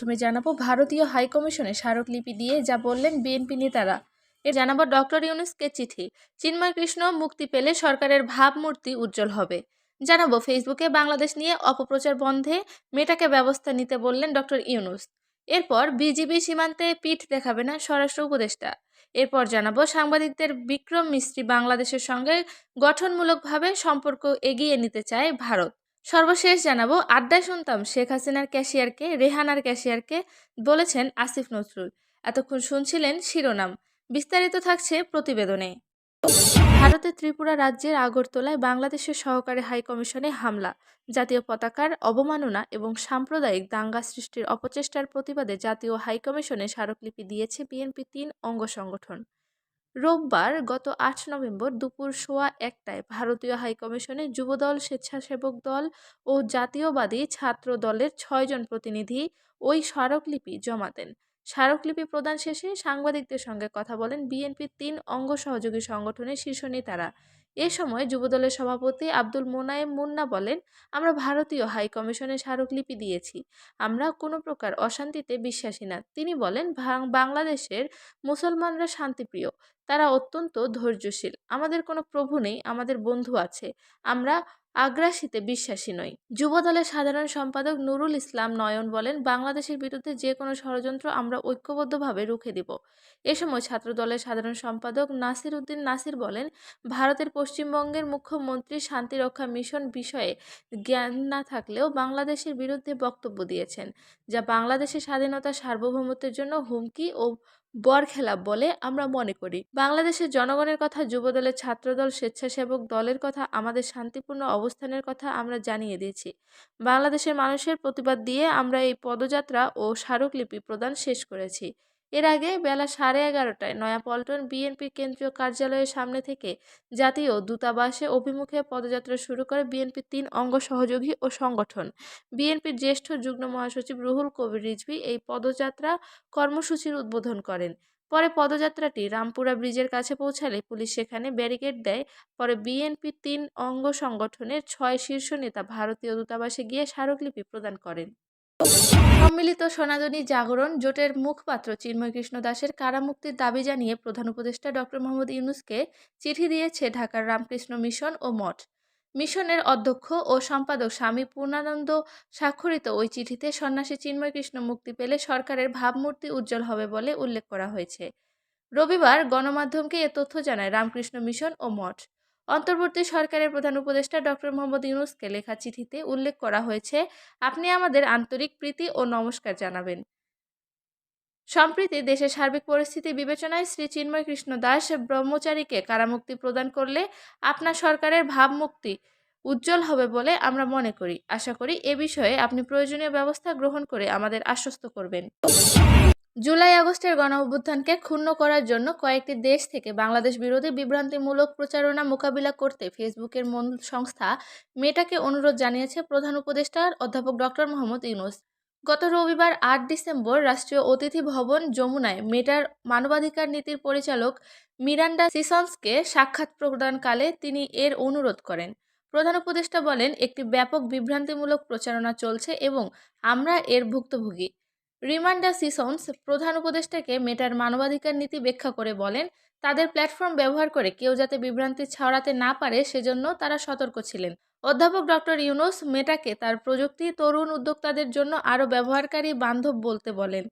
প্রথমে জানাব, ভারতীয় হাইকমিশনে স্মারকলিপি দিয়ে যা বললেন বিএনপি নেতারা। এর জানাব, ডক্টর ইউনুসকে চিঠি। চিন্ময় কৃষ্ণ মুক্তি পেলে সরকারের ভাবমূর্তি উজ্জ্বল হবে। জানাব, ফেসবুকে বাংলাদেশ নিয়ে অপপ্রচার বন্ধে মেটাকে ব্যবস্থা নিতে বললেন ডক্টর ইউনুস। এরপর বিজিবি সীমান্তে পিঠ দেখাবে না স্বরাষ্ট্র উপদেষ্টা। এরপর জানাব, সাংবাদিকদের বিক্রম মিস্ত্রি বাংলাদেশের সঙ্গে গঠনমূলকভাবে সম্পর্ক এগিয়ে নিতে চায় ভারত। সর্বশেষ জানাব, আড্ডায় শুনতাম শেখ হাসিনার ক্যাশিয়ারকে, রেহানার ক্যাশিয়ারকে বলেছেন আসিফ নজরুল। এতক্ষণ শুনছিলেন শিরোনাম। বিস্তারিত থাকছে প্রতিবেদনে। ভারতের ত্রিপুরা রাজ্যের আগরতলায় বাংলাদেশের সহকারী হাইকমিশনে হামলা। জাতীয় পতাকার অবমাননা এবং সাম্প্রদায়িক দাঙ্গা সৃষ্টির অপচেষ্টার প্রতিবাদে জাতীয় হাইকমিশনে স্মারকলিপি দিয়েছে বিএনপি তিন অঙ্গ সংগঠন। রোববার গত আট নভেম্বর দুপুর সোয়া একটায় ভারতীয় হাইকমিশনে যুবদল স্বেচ্ছাসেবক দল ও জাতীয়বাদী ছাত্র দলের ছয়জন প্রতিনিধি ওই স্মারকলিপি জমা দেন স্মারকলিপি প্রদান শেষে সাংবাদিকদের সঙ্গে কথা বলেন বিএনপির তিন অঙ্গ সহযোগী সংগঠনের শীর্ষ নেতারা। এ সময় যুবদলের সভাপতি আব্দুল মোনায়েম মুন্না বলেন, আমরা ভারতীয় হাই কমিশনের স্মারকলিপি দিয়েছি। আমরা কোনো প্রকার অশান্তিতে বিশ্বাসী না। তিনি বলেন "ভাং- বাংলাদেশের মুসলমানরা শান্তিপ্রিয়। তারা অত্যন্ত ধৈর্যশীল। আমাদের কোনো প্রভু নেই, আমাদের বন্ধু আছে। আমরা আগ্রাসীতে বিশ্বাসী নই। যুবদলের সাধারণ সম্পাদক নুরুল ইসলাম নয়ন বলেন, বাংলাদেশের বিরুদ্ধে যে কোনো ষড়যন্ত্র আমরা ঐক্যবদ্ধভাবে রুখে দিব। এ সময় ছাত্রদলের সাধারণ সম্পাদক নাসির উদ্দিন নাসির বলেন, ভারতের পশ্চিমবঙ্গের মুখ্যমন্ত্রী শান্তিরক্ষা মিশন বিষয়ে জ্ঞান না থাকলেও বাংলাদেশের বিরুদ্ধে বক্তব্য দিয়েছেন, যা বাংলাদেশের স্বাধীনতা সার্বভৌমত্বের জন্য হুমকি ও বরখেলাপ বলে আমরা মনে করি। বাংলাদেশের জনগণের কথা, যুবদলের ছাত্রদল, স্বেচ্ছাসেবক দলের কথা, আমাদের শান্তিপূর্ণ অবস্থানের কথা আমরা জানিয়ে দিয়েছি। বাংলাদেশের মানুষের প্রতিবাদ দিয়ে আমরা এই পদযাত্রা ও স্মারকলিপি প্রদান শেষ করেছি। এর আগে বেলা সাড়ে এগারোটায় নয়াপল্টন বিএনপি কেন্দ্রীয় কার্যালয়ের সামনে থেকে জাতীয় দূতাবাসে অভিমুখে পদযাত্রা শুরু করে বিএনপির তিন অঙ্গ সহযোগী ও সংগঠন। বিএনপির জ্যেষ্ঠ যুগ্ম মহাসচিব রুহুল কবির রিজভী এই পদযাত্রা কর্মসূচির উদ্বোধন করেন। পরে পদযাত্রাটি রামপুরা ব্রিজের কাছে পৌঁছালে পুলিশ সেখানে ব্যারিকেড দেয়। পরে বিএনপির তিন অঙ্গ সংগঠনের ছয় শীর্ষ নেতা ভারতীয় দূতাবাসে গিয়ে স্মারকলিপি প্রদান করেন। সম্মিলিত সনাতনী জাগরণ জোটের মুখপাত্র চিন্ময় কৃষ্ণ দাসের কারামুক্তির দাবি জানিয়ে প্রধান উপদেষ্টা ডক্টর মোহাম্মদ ইউনুসকে চিঠি দিয়েছে ঢাকার রামকৃষ্ণ মিশন ও মঠ। মিশনের অধ্যক্ষ ও সম্পাদক স্বামী পূর্ণানন্দ স্বাক্ষরিত ওই চিঠিতে সন্ন্যাসী চিন্ময় কৃষ্ণ মুক্তি পেলে সরকারের ভাবমূর্তি উজ্জ্বল হবে বলে উল্লেখ করা হয়েছে। রবিবার গণমাধ্যমকে এ তথ্য জানায় রামকৃষ্ণ মিশন ও মঠ। অন্তর্বর্তী সরকারের প্রধান উপদেষ্টা ডক্টর মোহাম্মদ ইউনুসকে লেখা চিঠিতে উল্লেখ করা হয়েছে, আপনি আমাদের আন্তরিক প্রীতি ও নমস্কার জানাবেন। সম্প্রতি দেশের সার্বিক পরিস্থিতি বিবেচনায় শ্রী চিন্ময় কৃষ্ণ দাস ব্রহ্মচারীকে কারামুক্তি প্রদান করলে আপনার সরকারের ভাবমুক্তি উজ্জ্বল হবে বলে আমরা মনে করি। আশা করি এ বিষয়ে আপনি প্রয়োজনীয় ব্যবস্থা গ্রহণ করে আমাদের আশ্বস্ত করবেন। জুলাই আগস্টের গণ অভ্যুত্থানকে ক্ষুণ্ণ করার জন্য কয়েকটি দেশ থেকে বাংলাদেশ বিরোধী বিভ্রান্তিমূলক প্রচারণা মোকাবিলা করতে ফেসবুকের মূল সংস্থা মেটাকে অনুরোধ জানিয়েছে প্রধান উপদেষ্টা অধ্যাপক ডক্টর মোহাম্মদ ইউনুস। গত রবিবার আট ডিসেম্বর রাষ্ট্রীয় অতিথি ভবন যমুনায় মেটার মানবাধিকার নীতির পরিচালক মিরান্ডা সিসন্সকে সাক্ষাৎ প্রদানকালে তিনি এর অনুরোধ করেন। প্রধান উপদেষ্টা বলেন, একটি ব্যাপক বিভ্রান্তিমূলক প্রচারণা চলছে এবং আমরা এর ভুক্তভোগী। রিমান্ডা সিসন্স প্রধান উপদেষ্টাকে মেটার মানবাধিকার নীতি ব্যাখ্যা করে বলেন, তাদের প্ল্যাটফর্ম ব্যবহার করে কেউ যাতে বিভ্রান্তি ছড়াতে না পারে সেজন্য তারা সতর্ক ছিলেন। অধ্যাপক ডক্টর ইউনুস মেটাকে তার প্রযুক্তি, তরুণ উদ্যোক্তাদের জন্য আরও ব্যবহারকারী বান্ধব বলতে বলেন।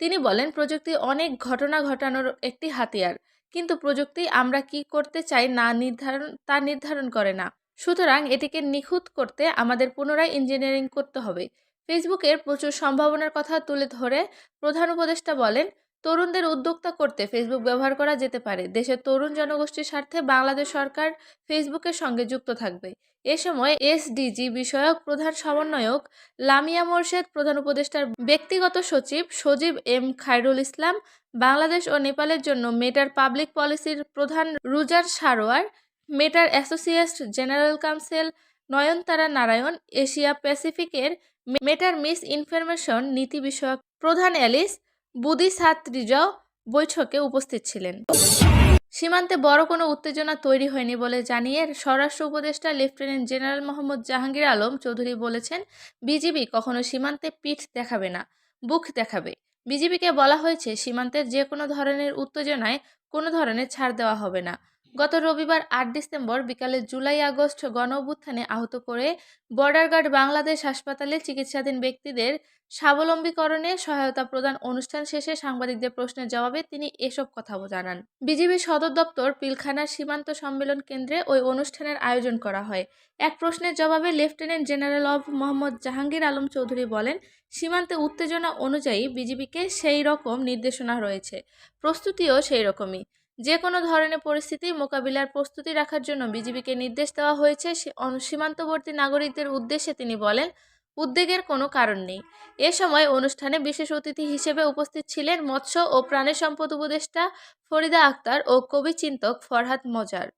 তিনি বলেন, প্রযুক্তি অনেক ঘটনা ঘটানোর একটি হাতিয়ার, কিন্তু প্রযুক্তি আমরা কি করতে চাই না নির্ধারণ, তা নির্ধারণ করে না। সুতরাং এটিকে নিখুঁত করতে আমাদের পুনরায় ইঞ্জিনিয়ারিং করতে হবে। ফেসবুকের প্রচুর সম্ভাবনার কথা তুলে ধরে প্রধান উপদেষ্টা বলেন, তরুণদের উদ্যোক্তা করতে ফেসবুক ব্যবহার করা যেতে পারে। দেশের তরুণ জনগোষ্ঠীর স্বার্থে বাংলাদেশ সরকার ফেসবুকের সঙ্গে যুক্ত থাকবে। এ সময় এসডিজি বিষয়ক প্রধান সমন্বয়ক লামিয়া মোর্শেদ, প্রধান উপদেষ্টার ব্যক্তিগত সচিব সজীব এম খায়রুল ইসলাম, বাংলাদেশ ও নেপালের জন্য মেটার পাবলিক পলিসির প্রধান রুজার সারোয়ার, মেটার associate general counsel Nayantara Narayan, Asia প্যাসিফিকের মেটার মিস ইনফরমেশন নীতি বিষয়ক প্রধান অ্যালিস বুদি সাত্রিজাও বৈঠকে উপস্থিত ছিলেন। সীমান্তে বড় কোনো উত্তেজনা তৈরি হয়নি বলে জানিয়ে স্বরাষ্ট্র উপদেষ্টা লেফটেন্যান্ট জেনারেল মোহাম্মদ জাহাঙ্গীর আলম চৌধুরী বলেছেন, বিজিবি কখনো সীমান্তে পিঠ দেখাবে না, বুক দেখাবে। বিজিবিকে বলা হয়েছে, সীমান্তের যে কোনো ধরনের উত্তেজনায় কোনো ধরনের ছাড় দেওয়া হবে না। গত রবিবার আট ডিসেম্বর বিকালে জুলাই, আগস্ট গণ অভ্যুত্থানে আহত করে বর্ডার গার্ড বাংলাদেশ হাসপাতালে চিকিৎসাধীন ব্যক্তিদের স্বাবলম্বীকরণে সহায়তা প্রদান অনুষ্ঠান শেষে সাংবাদিকদের প্রশ্নের জবাবে তিনি এসব কথা জানান। বিজিবির সদর দপ্তর পিলখানার সীমান্ত সম্মেলন কেন্দ্রে ওই অনুষ্ঠানের আয়োজন করা হয়। এক প্রশ্নের জবাবে লেফটেন্যান্ট জেনারেল অব মোহাম্মদ জাহাঙ্গীর আলম চৌধুরী বলেন, সীমান্তে উত্তেজনা অনুযায়ী বিজিবিকে সেই রকম নির্দেশনা রয়েছে। প্রস্তুতিও সেই রকমই। যে কোনো ধরনের পরিস্থিতি মোকাবিলার প্রস্তুতি রাখার জন্য বিজিবিকে নির্দেশ দেওয়া হয়েছে সীমান্তবর্তী নাগরিকদের উদ্দেশ্যে তিনি বলেন, উদ্বেগের কোনো কারণ নেই। এ সময় অনুষ্ঠানে বিশেষ অতিথি হিসেবে উপস্থিত ছিলেন মৎস্য ও প্রাণী সম্পদ উপদেষ্টা ফরিদা আক্তার ও কবি চিন্তক ফরহাদ মজার।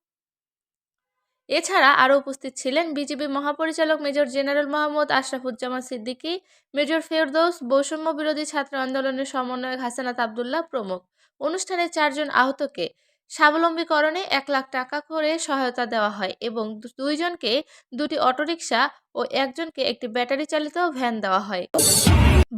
এছাড়া আরও উপস্থিত ছিলেন বিজিবি মহাপরিচালক major general Mohammad Ashrafuzzaman Siddiqui, major Ferdous বৈষম্য বিরোধী ছাত্র আন্দোলনের সমন্বয়ক হাসানাত আবদুল্লাহ প্রমুখ। অনুষ্ঠানে চারজন আহতকে স্বাবলম্বীকরণে এক লাখ টাকা করে সহায়তা দেওয়া হয় এবং দুইজনকে দুটি অটোরিকশা ও একজনকে একটি ব্যাটারি চালিত ভ্যান দেওয়া হয়।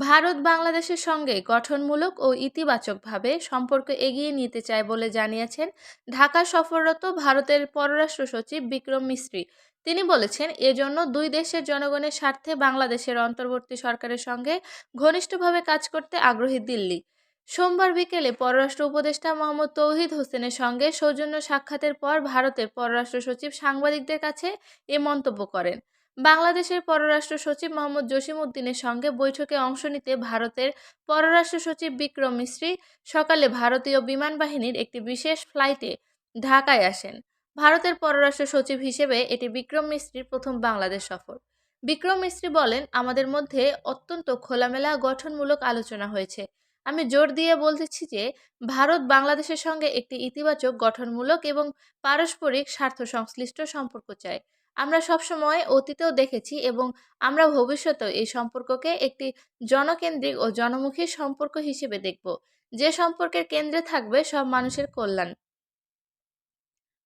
ভারত বাংলাদেশের সঙ্গে গঠনমূলক ও ইতিবাচকভাবে সম্পর্ক এগিয়ে নিতে চায় বলে জানিয়েছেন ঢাকা সফররত ভারতের পররাষ্ট্র সচিব বিক্রম মিস্ত্রি। তিনি বলেছেন, এজন্য দুই দেশের জনগণের স্বার্থে বাংলাদেশের অন্তর্বর্তী সরকারের সঙ্গে ঘনিষ্ঠভাবে কাজ করতে আগ্রহী দিল্লি। সোমবার বিকেলে পররাষ্ট্র উপদেষ্টা মোহাম্মদ তৌহিদ হোসেনের সঙ্গে সৌজন্য সাক্ষাতের পর ভারতের পররাষ্ট্র সচিব সাংবাদিকদের কাছে এ মন্তব্য করেন। বাংলাদেশের পররাষ্ট্র সচিব মোহাম্মদ জসিম উদ্দিনের সঙ্গে বৈঠকে অংশ নিতে ভারতের পররাষ্ট্র সচিব বিক্রম মিশ্রি সকালে ভারতীয় বিমান বাহিনীর একটি বিশেষ ফ্লাইটে ঢাকায় আসেন। ভারতের পররাষ্ট্র সচিব হিসেবে এটি বিক্রম মিস্ত্রির প্রথম বাংলাদেশ সফর। বিক্রম মিস্ত্রি বলেন, আমাদের মধ্যে অত্যন্ত খোলামেলা গঠনমূলক আলোচনা হয়েছে। আমি জোর দিয়ে বলতেছি যে, ভারত বাংলাদেশের সঙ্গে একটি ইতিবাচক গঠনমূলক এবং পারস্পরিক স্বার্থ সংশ্লিষ্ট সম্পর্ক চাই আমরা সবসময় অতীতেও দেখেছি এবং আমরা ভবিষ্যতেও এই সম্পর্ককে একটি জনকেন্দ্রিক ও জনমুখী সম্পর্ক হিসেবে দেখব। যে সম্পর্কের কেন্দ্রে থাকবে সব মানুষের কল্যাণ।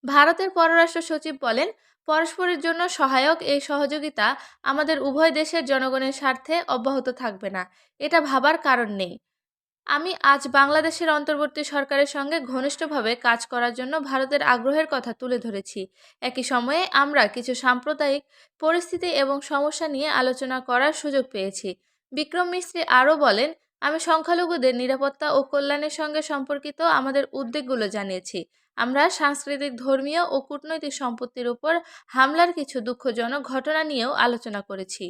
ভারতের পররাষ্ট্র সচিব বলেন, পরস্পরের জন্য সহায়ক এই সহযোগিতা আমাদের উভয় দেশের জনগণের স্বার্থে অব্যাহত থাকবে না। এটা ভাবার কারণ নেই। আমি আজ বাংলাদেশের অন্তর্বর্তী সরকারের সঙ্গে ঘনিষ্ঠভাবে কাজ করার জন্য ভারতের আগ্রহের কথা তুলে ধরেছি। একই সময়ে আমরা কিছু সাম্প্রদায়িক পরিস্থিতি এবং সমস্যা নিয়ে আলোচনা করার সুযোগ পেয়েছি। বিক্রম মিস্ত্রি আরও বলেন, আমি সংখ্যালঘুদের নিরাপত্তা ও কল্যাণের সঙ্গে সম্পর্কিত আমাদের উদ্বেগগুলো জানিয়েছি। আমরা সাংস্কৃতিক, ধর্মীয় ও কূটনৈতিক সম্পত্তির উপর হামলার কিছু দুঃখজনক ঘটনা নিয়েও আলোচনা করেছি।